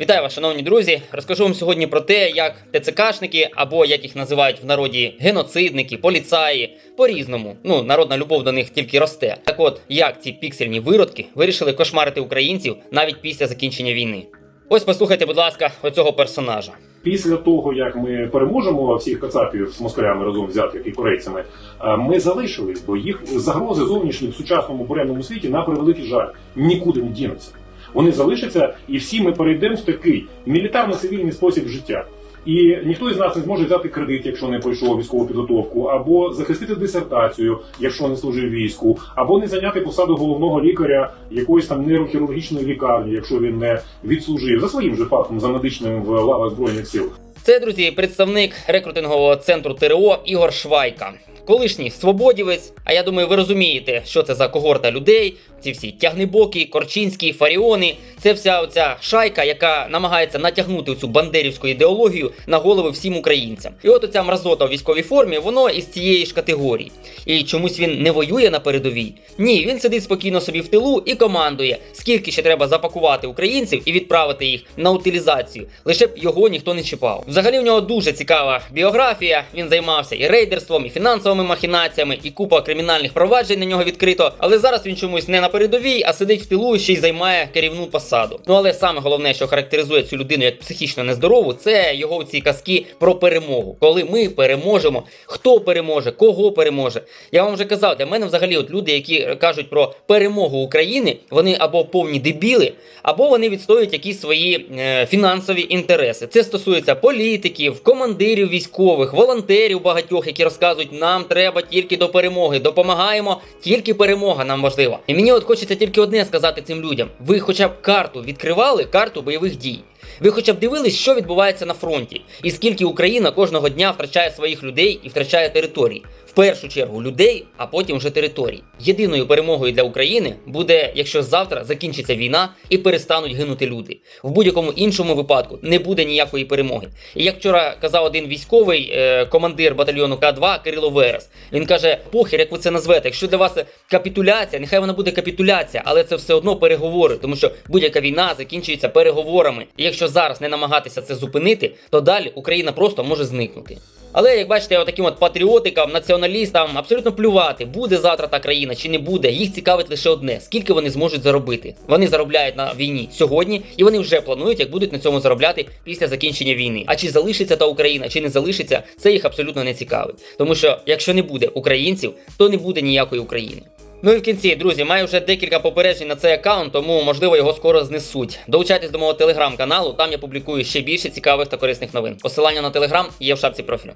Вітаю вас, шановні друзі! Розкажу вам сьогодні про те, як ТЦКшники, або як їх називають в народі геноцидники, поліцаї, по-різному. Ну, народна любов до них тільки росте. Так от, як ці піксельні виродки вирішили кошмарити українців навіть після закінчення війни. Ось послухайте, будь ласка, оцього персонажа. Після того, як ми переможемо всіх кацапів з москалями разом взятих і корейцями, е, ми залишились, бо їх загрози зовнішні в сучасному буреному світі на превеликий жаль нікуди не дінуться. Вони залишаться, і всі ми перейдемо в такий мілітарно-цивільний спосіб життя. І ніхто із нас не зможе взяти кредит, якщо не пройшов військову підготовку, або захистити дисертацію, якщо не служив війську, або не зайняти посаду головного лікаря якоїсь там нейрохірургічної лікарні, якщо він не відслужив за своїм же фактом за медичним в лавах збройних сил. Це, друзі, представник рекрутингового центру ТРО Ігор Швайка. Колишній свободівець, а я думаю, ви розумієте, що це за когорта людей. Ці всі тягнебокі, корчинські, фаріони. Це вся оця шайка, яка намагається натягнути цю бандерівську ідеологію на голови всім українцям. І от оця мразота у військовій формі, воно із цієї ж категорії. І чомусь він не воює на передовій. Ні, він сидить спокійно собі в тилу і командує, скільки ще треба запакувати українців і відправити їх на утилізацію. Лише б його ніхто не чіпав. Взагалі в нього дуже цікава біографія. Він займався і рейдерством, і фінансовими махінаціями, і купа кримінальних проваджень на нього відкрито. Але зараз він чомусь не на передовій, а сидить в тилу і ще й займає керівну посаду. Ну але саме головне, що характеризує цю людину як психічно нездорову, це його ці казки про перемогу. Коли ми переможемо, хто переможе, кого переможе. Я вам вже казав, для мене взагалі от люди, які кажуть про перемогу України, вони або повні дебіли, або вони відстоюють якісь свої е, фінансові інтереси. Це стосується політиків, командирів військових, волонтерів багатьох, які розказують, нам треба тільки до перемоги, допомагаємо, тільки перемога нам важлива. І мені от хочеться тільки одне сказати цим людям: ви хоча б карту відкривали, карту бойових дій. Ви хоча б дивились, що відбувається на фронті, і скільки Україна кожного дня втрачає своїх людей і втрачає території. В першу чергу людей, а потім вже територій. Єдиною перемогою для України буде, якщо завтра закінчиться війна і перестануть гинути люди. В будь-якому іншому випадку не буде ніякої перемоги. І як вчора казав один військовий е, командир батальйону К2 Кирило Верес, він каже: похер, як ви це назвете, якщо для вас капітуляція, нехай вона буде капітуляція, але це все одно переговори, тому що будь-яка війна закінчується переговорами. І якщо зараз не намагатися це зупинити, то далі Україна просто може зникнути. Але як бачите, отаким от патріотикам, націоналістам абсолютно плювати, буде завтра та країна чи не буде. Їх цікавить лише одне: скільки вони зможуть заробити. Вони заробляють на війні сьогодні, і вони вже планують, як будуть на цьому заробляти після закінчення війни. А чи залишиться та Україна, чи не залишиться, це їх абсолютно не цікавить. Тому що якщо не буде українців, то не буде ніякої України. Ну і в кінці, друзі, маю вже декілька попереджень на цей аккаунт, тому можливо його скоро знесуть. Долучайтесь до мого телеграм-каналу, там я публікую ще більше цікавих та корисних новин. Посилання на телеграм є в шапці профілю.